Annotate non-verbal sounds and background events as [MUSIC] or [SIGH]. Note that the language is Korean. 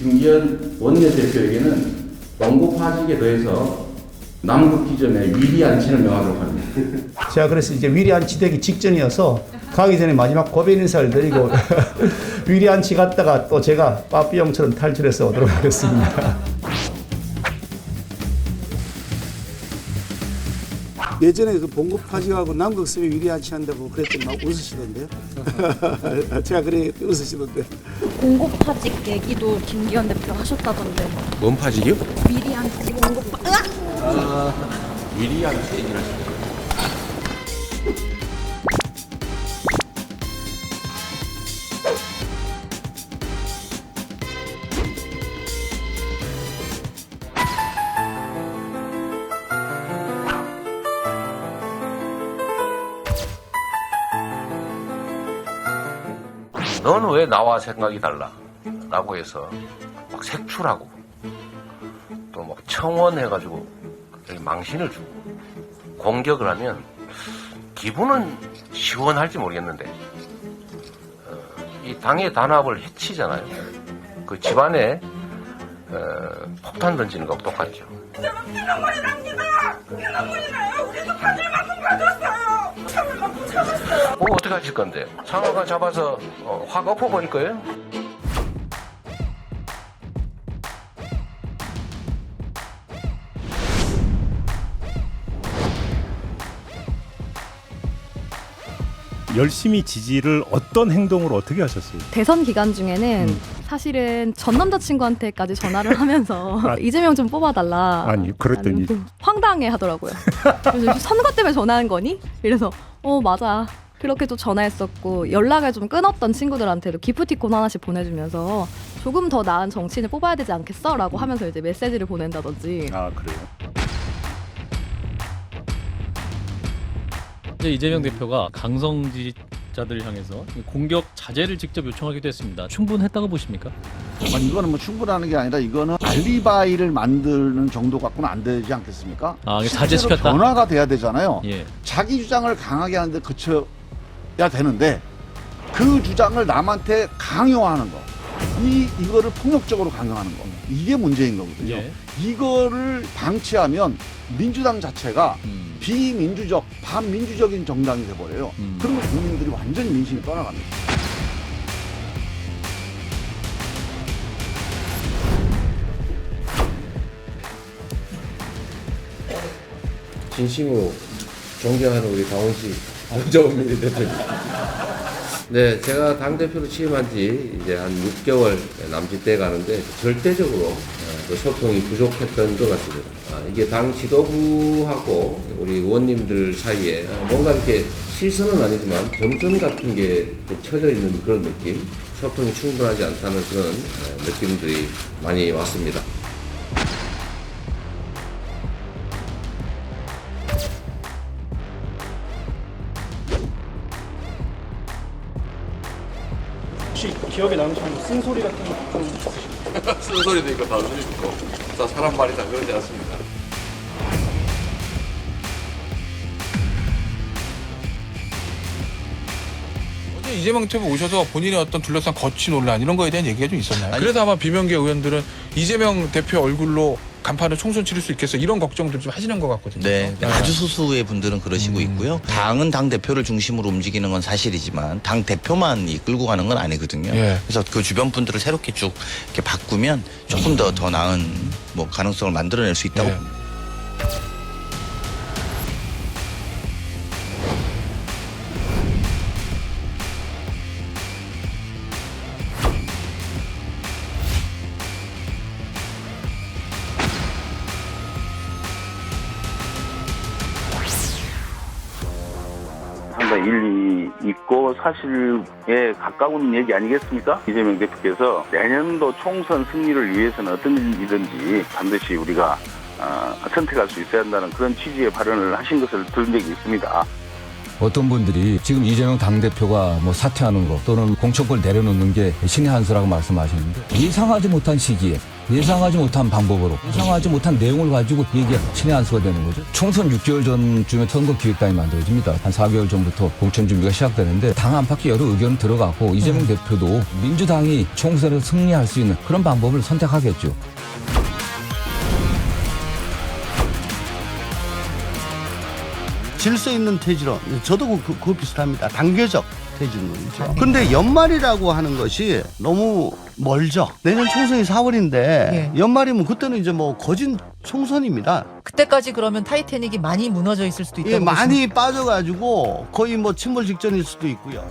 김기현 원내대표에게는 원고 파직에 더해서 남극 기전에 위리 안치를 명하도록 합니다. [LAUGHS] 제가 그래서 이제 위리안치 되기 직전이어서 가기 전에 마지막 고별 인사를 드리고 [LAUGHS] 위리안치 갔다가 또 제가 빠삐용처럼 탈출해서 오도록 하겠습니다. [LAUGHS] 예전에 그 봉급 파직하고 남극 쌤이 위리안치 한다고 그랬더니 막 웃으시던데요. [LAUGHS] 제가 그래 웃으시던데. 공급 파직 얘기도 김기현 대표 하셨다던데 뭔 파직이요? 미리 한 공급 파... 으악! 위리한 얘기를 하 너는 왜 나와 생각이 달라? 라고 해서 막 색출하고 또 막 청원해가지고 망신을 주고 공격을 하면 기분은 시원할지 모르겠는데 어, 이 당의 단합을 해치잖아요. 그 집안에 어, 폭탄 던지는 거하고 똑같죠. 뭐 어떻게 하실 건데? 상하가 잡아서 어, 확 엎어버릴 거예요? 열심히 지지를 어떤 행동으로 어떻게 하셨어요? 대선 기간 중에는 음. 사실은 전 남자친구한테까지 전화를 하면서 아. [LAUGHS] 이재명 좀 뽑아달라. 아니, 그랬더니. 황당해 하더라고요. 그래서 선거 때문에 전화한 거니? 이래서 어 맞아. 그렇게 또 전화했었고 연락을 좀 끊었던 친구들한테도 기프티콘 하나씩 보내주면서 조금 더 나은 정치인을 뽑아야 되지 않겠어?라고 하면서 이제 메시지를 보낸다든지 아 그래요. 이제 이재명 대표가 강성 지지자들 향해서 공격 자제를 직접 요청하기도 했습니다. 충분했다고 보십니까? 아니 이거는 뭐 충분하는 게 아니라 이거는 알리바이를 만드는 정도 갖고는 안 되지 않겠습니까? 아, 이게 실제로 자제시켰다? 변화가 돼야 되잖아요. 예. 자기 주장을 강하게 하는데 그쳐야 되는데 그 주장을 남한테 강요하는 거. 이 이거를 폭력적으로 강요하는 거. 이게 문제인 거거든요. 예. 이거를 방치하면 민주당 자체가 음. 비민주적, 반민주적인 정당이 돼 버려요. 음. 그러면 국민들이 완전히 민심이 떠나갑니다. 진심으로 존경하는 우리 강원시 정정민 대표님. 네, 제가 당대표로 취임한 지 이제 한 6개월 남짓 돼 가는데 절대적으로 어, 그 소통이 부족했던 것 같습니다. 아, 이게 당 지도부하고 우리 의원님들 사이에 뭔가 이렇게 실선은 아니지만 점선 같은 게 쳐져 있는 그런 느낌, 소통이 충분하지 않다는 그런 어, 느낌들이 많이 왔습니다. 기억에 남으시는 쓴소리 같은 거좀 쓴소리도 있고 단소리도 있고 다 사람 말이 다 그러지 않습니다. 어제 이재명 대표 오셔서 본인의 어떤 둘러싼 거취 논란 이런 거에 대한 얘기가 좀 있었나요? 그래서 아마 비명계 의원들은 이재명 대표 얼굴로 간판을 총선 치를 수 있겠어 이런 걱정들 좀 하시는 것 같거든요. 네, 아주 소수의 분들은 그러시고 있고요. 당은 당 대표를 중심으로 움직이는 건 사실이지만 당 대표만 이끌고 가는 건 아니거든요. 예. 그래서 그 주변 분들을 새롭게 쭉 이렇게 바꾸면 조금 더 더 나은 뭐 가능성을 만들어낼 수 있다고 예. 상당히 일리 있고 사실에 가까운 얘기 아니겠습니까? 이재명 대표께서 내년도 총선 승리를 위해서는 어떤 일이든지 반드시 우리가 어, 선택할 수 있어야 한다는 그런 취지의 발언을 하신 것을 들은 적이 있습니다. 어떤 분들이 지금 이재명 당대표가 뭐 사퇴하는 거 또는 공천권 내려놓는 게 신의 한 수라고 말씀하시는데 예상하지 못한 시기에 예상하지 못한 방법으로 예상하지 못한 내용을 가지고 얘기가 신의 한 수가 되는 거죠. 총선 6개월 전쯤에 선거 기획단이 만들어집니다. 한 4개월 전부터 공천 준비가 시작되는데 당 안팎의 여러 의견 들어가고 이재명 대표도 민주당이 총선을 승리할 수 있는 그런 방법을 선택하겠죠. 질서 있는 퇴진론. 저도 그, 그, 비슷합니다. 단계적 퇴진론이죠. 근데 연말이라고 하는 것이 너무 멀죠. 내년 총선이 4월인데 예. 연말이면 그때는 이제 뭐 거진 총선입니다. 그때까지 그러면 타이타닉이 많이 무너져 있을 수도 있다고 예, 보시면 많이 빠져가지고 거의 뭐 침몰 직전일 수도 있고요.